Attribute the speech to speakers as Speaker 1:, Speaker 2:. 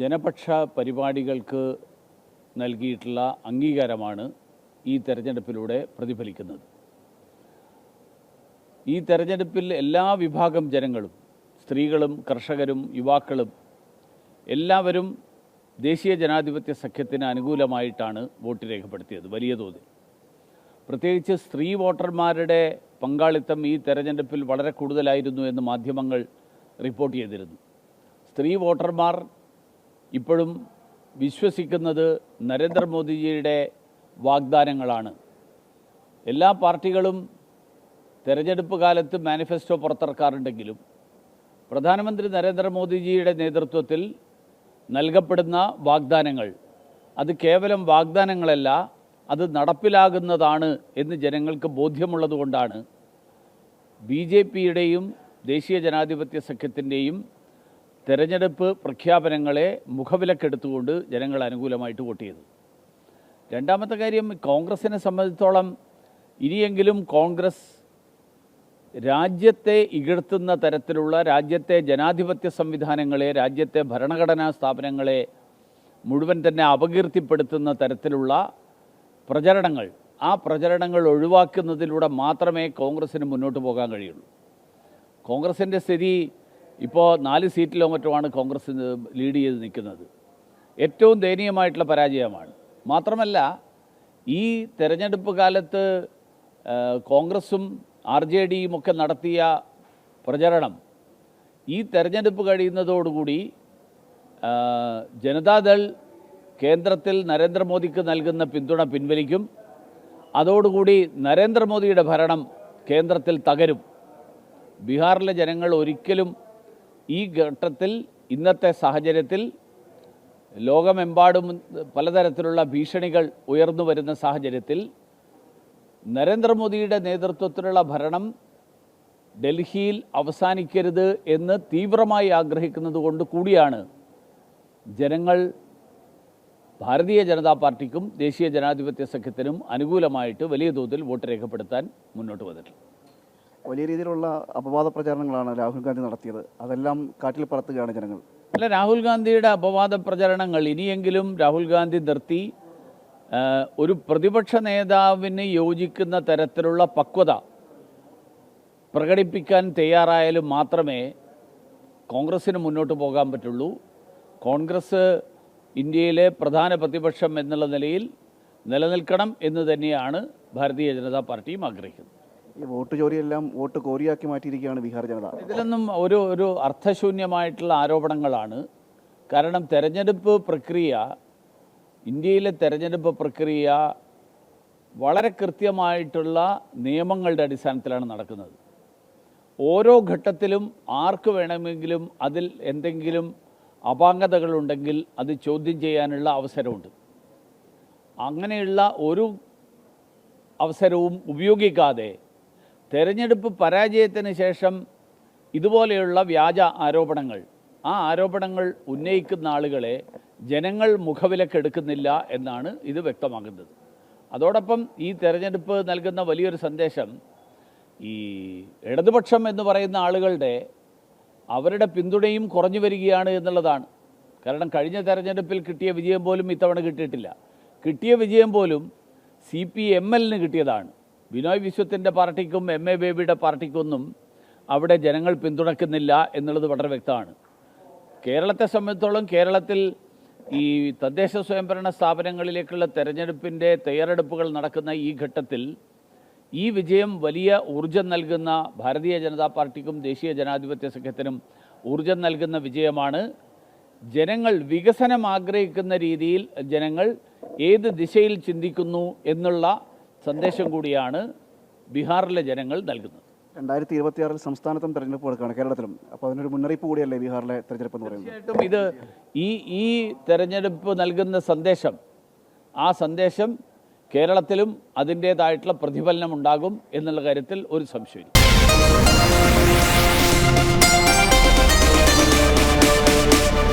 Speaker 1: ജനപക്ഷ പരിപാടികൾക്ക് നൽകിയിട്ടുള്ള അംഗീകാരമാണ് ഈ തെരഞ്ഞെടുപ്പിലൂടെ പ്രതിഫലിക്കുന്നത് ഈ തെരഞ്ഞെടുപ്പിൽ എല്ലാ വിഭാഗം ജനങ്ങളും സ്ത്രീകളും കർഷകരും യുവാക്കളും എല്ലാവരും ദേശീയ ജനാധിപത്യ സഖ്യത്തിന് അനുകൂലമായിട്ടാണ് വോട്ട് രേഖപ്പെടുത്തിയത് വലിയ തോതിൽ പ്രത്യേകിച്ച് സ്ത്രീ വോട്ടർമാരുടെ പങ്കാളിത്തം ഈ തെരഞ്ഞെടുപ്പിൽ വളരെ കൂടുതലായിരുന്നു എന്ന് മാധ്യമങ്ങൾ റിപ്പോർട്ട് ചെയ്തിരുന്നു സ്ത്രീ വോട്ടർമാർ ഇപ്പോഴും വിശ്വസിക്കുന്നത് നരേന്ദ്രമോദിജിയുടെ വാഗ്ദാനങ്ങളാണ് എല്ലാ പാർട്ടികളും തെരഞ്ഞെടുപ്പ് കാലത്ത് മാനിഫെസ്റ്റോ പുറത്തിറക്കാറുണ്ടെങ്കിലും പ്രധാനമന്ത്രി നരേന്ദ്രമോദിജിയുടെ നേതൃത്വത്തിൽ നൽകപ്പെടുന്ന വാഗ്ദാനങ്ങൾ അത് കേവലം വാഗ്ദാനങ്ങളല്ല അത് നടപ്പിലാകുന്നതാണ് എന്ന് ജനങ്ങൾക്ക് ബോധ്യമുള്ളതുകൊണ്ടാണ് ബി ജെ പിയുടെയും ദേശീയ ജനാധിപത്യ സഖ്യത്തിൻ്റെയും തെരഞ്ഞെടുപ്പ് പ്രഖ്യാപനങ്ങളെ മുഖവിലക്കെടുത്തുകൊണ്ട് ജനങ്ങൾ അനുകൂലമായിട്ട് വോട്ട് ചെയ്തു രണ്ടാമത്തെ കാര്യം കോൺഗ്രസിനെ സംബന്ധിച്ചോളം ഇനിയെങ്കിലും കോൺഗ്രസ് രാജ്യത്തെ ഇകഴ്ത്തുന്ന തരത്തിലുള്ള രാജ്യത്തെ ജനാധിപത്യ സംവിധാനങ്ങളെ രാജ്യത്തെ ഭരണഘടനാ സ്ഥാപനങ്ങളെ മുഴുവൻ തന്നെ അപകീർത്തിപ്പെടുത്തുന്ന തരത്തിലുള്ള പ്രചരണങ്ങൾ ആ പ്രചരണങ്ങൾ ഒഴിവാക്കുന്നതിലൂടെ മാത്രമേ കോൺഗ്രസ്സിന് മുന്നോട്ട് പോകാൻ കഴിയുള്ളൂ കോൺഗ്രസിൻ്റെ സ്ഥിതി ഇപ്പോൾ നാല് സീറ്റിലോ മറ്റുമാണ് കോൺഗ്രസ് ലീഡ് ചെയ്ത് നിൽക്കുന്നത് ഏറ്റവും ദയനീയമായിട്ടുള്ള പരാജയമാണ് മാത്രമല്ല ഈ തെരഞ്ഞെടുപ്പ് കാലത്ത് കോൺഗ്രസും ആർ ജെ ഡിയും ഒക്കെ നടത്തിയ പ്രചരണം ഈ തെരഞ്ഞെടുപ്പ് കഴിയുന്നതോടുകൂടി ജനതാദൾ കേന്ദ്രത്തിൽ നരേന്ദ്രമോദിക്ക് നൽകുന്ന പിന്തുണ പിൻവലിക്കും അതോടുകൂടി നരേന്ദ്രമോദിയുടെ ഭരണം കേന്ദ്രത്തിൽ തകരും ബീഹാറിലെ ജനങ്ങൾ ഒരിക്കലും ഈ ഘട്ടത്തിൽ ഇന്നത്തെ സാഹചര്യത്തിൽ ലോകമെമ്പാടും പലതരത്തിലുള്ള ഭീഷണികൾ ഉയർന്നു വരുന്ന സാഹചര്യത്തിൽ നരേന്ദ്രമോദിയുടെ നേതൃത്വത്തിലുള്ള ഭരണം ഡൽഹിയിൽ അവസാനിക്കരുത് എന്ന് തീവ്രമായി ആഗ്രഹിക്കുന്നത് കൊണ്ട് കൂടിയാണ് ജനങ്ങൾ ഭാരതീയ ജനതാ പാർട്ടിക്കും ദേശീയ ജനാധിപത്യ സഖ്യത്തിനും അനുകൂലമായിട്ട് വലിയ തോതിൽ വോട്ട് രേഖപ്പെടുത്താൻ മുന്നോട്ട് വന്നിട്ടുള്ളത്
Speaker 2: വലിയ രീതിയിലുള്ള അപവാദ പ്രചാരണങ്ങളാണ് രാഹുൽ ഗാന്ധി നടത്തിയത് അതെല്ലാം കാറ്റിൽ പറത്തുകയാണ് ജനങ്ങൾ
Speaker 1: അല്ല രാഹുൽ ഗാന്ധിയുടെ അപവാദ പ്രചരണങ്ങൾ ഇനിയെങ്കിലും രാഹുൽ ഗാന്ധി നിർത്തി ഒരു പ്രതിപക്ഷ നേതാവിന് യോജിക്കുന്ന തരത്തിലുള്ള പക്വത പ്രകടിപ്പിക്കാൻ തയ്യാറായാലും മാത്രമേ കോൺഗ്രസ്സിന് മുന്നോട്ട് പോകാൻ പറ്റുള്ളൂ കോൺഗ്രസ് ഇന്ത്യയിലെ പ്രധാന പ്രതിപക്ഷം എന്നുള്ള നിലയിൽ നിലനിൽക്കണം എന്ന് തന്നെയാണ് ഭാരതീയ ജനതാ പാർട്ടിയും ആഗ്രഹിക്കുന്നത്
Speaker 2: ഈ വോട്ട് ചോരിയെല്ലാം വോട്ട് കോരിയാക്കി മാറ്റിയിരിക്കുകയാണ് ബീഹാർ ജനത
Speaker 1: ഇതിലൊന്നും ഒരു ഒരു അർത്ഥശൂന്യമായിട്ടുള്ള ആരോപണങ്ങളാണ് കാരണം തെരഞ്ഞെടുപ്പ് പ്രക്രിയ ഇന്ത്യയിലെ തെരഞ്ഞെടുപ്പ് പ്രക്രിയ വളരെ കൃത്യമായിട്ടുള്ള നിയമങ്ങളുടെ അടിസ്ഥാനത്തിലാണ് നടക്കുന്നത് ഓരോ ഘട്ടത്തിലും ആർക്ക് വേണമെങ്കിലും അതിൽ എന്തെങ്കിലും അപാങ്കതകളുണ്ടെങ്കിൽ അത് ചോദ്യം ചെയ്യാനുള്ള അവസരമുണ്ട് അങ്ങനെയുള്ള ഒരു അവസരവും ഉപയോഗിക്കാതെ തെരഞ്ഞെടുപ്പ് പരാജയത്തിന് ശേഷം ഇതുപോലെയുള്ള വ്യാജ ആരോപണങ്ങൾ ആ ആരോപണങ്ങൾ ഉന്നയിക്കുന്ന ആളുകളെ ജനങ്ങൾ മുഖവിലക്കെടുക്കുന്നില്ല എന്നാണ് ഇത് വ്യക്തമാക്കുന്നത് അതോടൊപ്പം ഈ തെരഞ്ഞെടുപ്പ് നൽകുന്ന വലിയൊരു സന്ദേശം ഈ ഇടതുപക്ഷം എന്ന് പറയുന്ന ആളുകളുടെ അവരുടെ പിന്തുണയും കുറഞ്ഞു വരികയാണ് എന്നുള്ളതാണ് കാരണം കഴിഞ്ഞ തെരഞ്ഞെടുപ്പിൽ കിട്ടിയ വിജയം പോലും ഇത്തവണ കിട്ടിയിട്ടില്ല കിട്ടിയ വിജയം പോലും സി പി എം എല്ലിന് കിട്ടിയതാണ് ബിനോയ് വിശ്വത്തിൻ്റെ പാർട്ടിക്കും എം എ ബേബിയുടെ പാർട്ടിക്കൊന്നും അവിടെ ജനങ്ങൾ പിന്തുണക്കുന്നില്ല എന്നുള്ളത് വളരെ വ്യക്തമാണ് കേരളത്തെ സംബന്ധിച്ചോളം കേരളത്തിൽ ഈ തദ്ദേശ സ്വയംഭരണ സ്ഥാപനങ്ങളിലേക്കുള്ള തെരഞ്ഞെടുപ്പിൻ്റെ തയ്യാറെടുപ്പുകൾ നടക്കുന്ന ഈ ഘട്ടത്തിൽ ഈ വിജയം വലിയ ഊർജം നൽകുന്ന ഭാരതീയ ജനതാ പാർട്ടിക്കും ദേശീയ ജനാധിപത്യ സംഘത്തിനും ഊർജം നൽകുന്ന വിജയമാണ് ജനങ്ങൾ വികസനം ആഗ്രഹിക്കുന്ന രീതിയിൽ ജനങ്ങൾ ഏത് ദിശയിൽ ചിന്തിക്കുന്നു എന്നുള്ള സന്ദേശം കൂടിയാണ് ബീഹാറിലെ ജനങ്ങൾ നൽകുന്നത്
Speaker 2: രണ്ടായിരത്തി ഇരുപത്തിയാറിൽ സംസ്ഥാനത്തും തെരഞ്ഞെടുപ്പ് നടക്കുകയാണ് കേരളത്തിലും അപ്പോൾ അതിനൊരു മുന്നറിയിപ്പ് കൂടിയല്ലേ ബീഹാറിലെ തെരഞ്ഞെടുപ്പ് എന്ന് പറയുന്നത്
Speaker 1: തീർച്ചയായിട്ടും ഇത് ഈ ഈ തെരഞ്ഞെടുപ്പ് നൽകുന്ന സന്ദേശം ആ സന്ദേശം കേരളത്തിലും അതിൻ്റേതായിട്ടുള്ള പ്രതിഫലനം ഉണ്ടാകും എന്നുള്ള കാര്യത്തിൽ ഒരു സംശയമില്ല